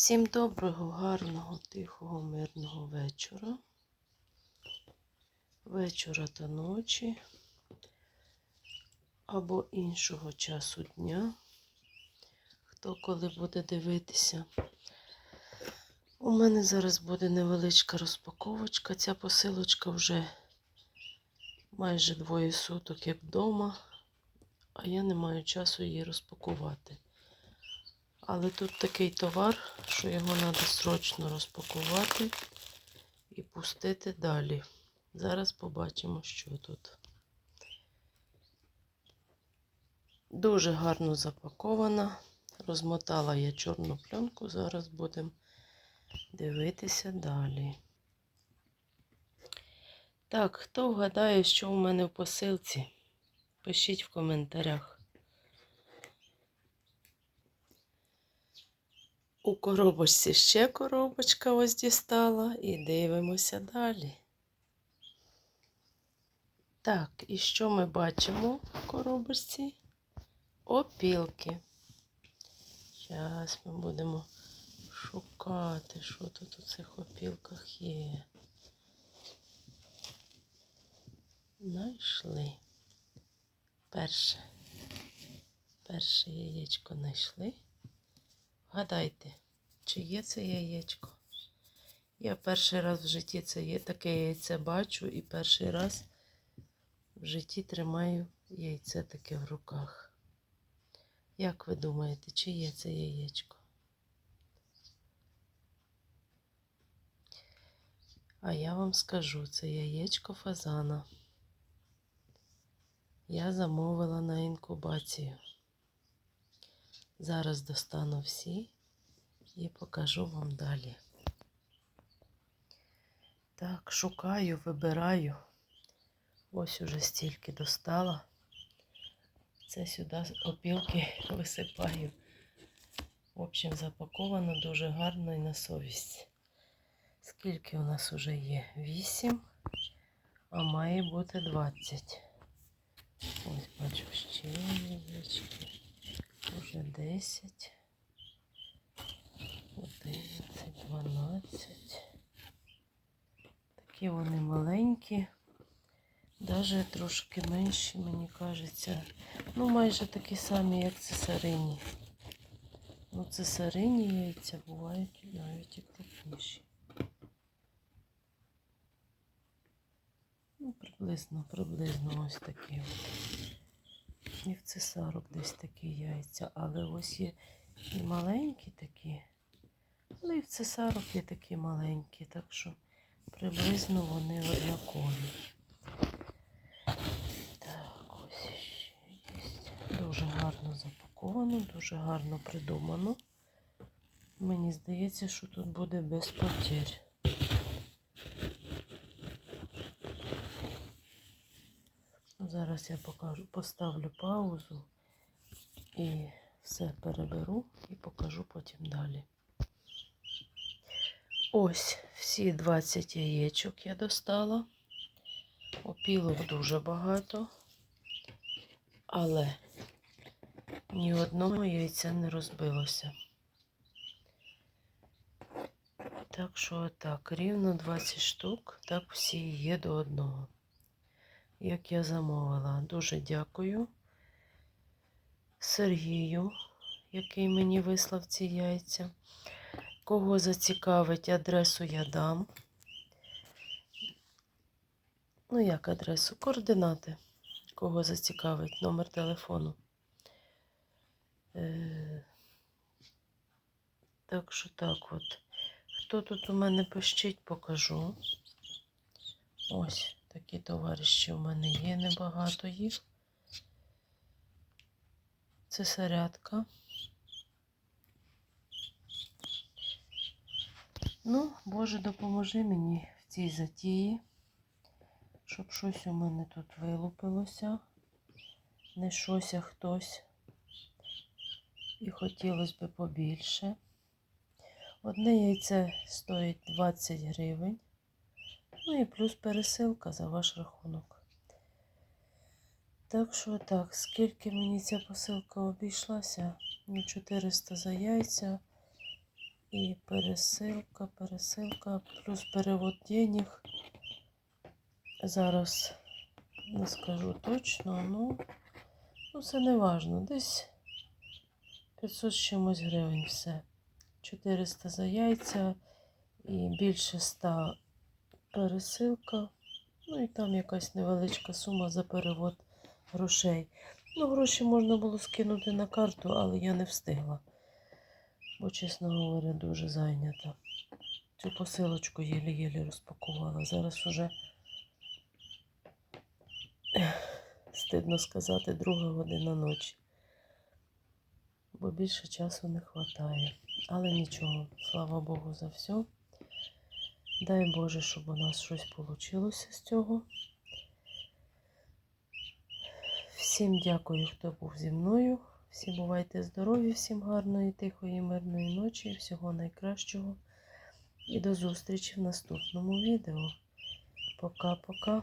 Всім доброго, гарного, тихого, мирного вечора. Вечора та ночі або іншого часу дня. Хто коли буде дивитися. У мене зараз буде невеличка розпаковочка. Ця посилочка вже майже двоє суток як вдома, а я не маю часу її розпакувати. Але тут такий товар, що його треба срочно розпакувати і пустити далі. Зараз побачимо, що тут. Дуже гарно запакована. Розмотала я чорну пленку, зараз будемо дивитися далі. Так, хто вгадає, що у мене в посилці? Пишіть в коментарях. У коробочці ще коробочка ось дістала і дивимося далі. Так, і що ми бачимо в коробочці? Опілки. Зараз ми будемо шукати, що тут у цих опілках є. Знайшли. Перше. Перше яєчко знайшли. Гадайте, чи є це яєчко? Я перший раз в житті це є таке яйце бачу і перший раз в житті тримаю яйце таке в руках. Як ви думаєте, чи є це яєчко? А я вам скажу, це яєчко фазана. Я замовила на інкубацію. Зараз достану всі і покажу вам далі. Так, шукаю, вибираю. Ось уже стільки достала. Це сюди опілки висипаю. В общем, запаковано дуже гарно і на совість. Скільки у нас вже є? 8, а має бути 20. Ось бачу ще яєчки. Уже 10, 11, 12. Такі вони маленькі, навіть трошки менші, мені кажеться. Ну, майже такі самі, як цесарині. Ну, цесарині яйця бувають навіть і крупніші. Ну, приблизно, приблизно ось такі от. В цесарок десь такі яйця, але ось є і маленькі такі, але і в цесарок є такі маленькі, так що приблизно вони однакові. Так, ось ще є. Дуже гарно запаковано, дуже гарно придумано. Мені здається, що тут буде без потерь. Зараз я покажу, поставлю паузу і все переберу і покажу потім далі. Ось всі 20 яєчок я достала. Опілок дуже багато, але ні одного яйця не розбилося. Так що так, рівно 20 штук, так всі є до одного як я замовила. Дуже дякую Сергію, який мені вислав ці яйця. Кого зацікавить, адресу я дам. Ну, як адресу? Координати. Кого зацікавить, номер телефону. Е, Так що так от. Хто тут у мене пищить, покажу. Ось. Такі товариші у мене є, небагато їх. Це зарядка. Ну, Боже, допоможи мені в цій затії, щоб щось у мене тут вилупилося, не щось, а хтось. І хотілося б побільше. Одне яйце стоїть 20 гривень. Ну і плюс пересилка за ваш рахунок. Так що так, скільки мені ця посилка обійшлася? Ну, 400 за яйця, і пересилка, пересилка, плюс перевод денег. Зараз не скажу точно, ну, ну це не важно. Десь 500 з чимось гривень все. 400 за яйця і більше 100 пересилка. Ну і там якась невеличка сума за перевод грошей. Ну, гроші можна було скинути на карту, але я не встигла. Бо, чесно говоря, дуже зайнята. Цю посилочку єлі-єлі розпакувала. Зараз уже стидно сказати, друга година ночі. Бо більше часу не вистачає. Але нічого, слава Богу, за все. Дай Боже, щоб у нас щось вийшло з цього. Всім дякую, хто був зі мною. Всі бувайте здорові, всім гарної, тихої, мирної ночі, всього найкращого. І до зустрічі в наступному відео. Пока-пока.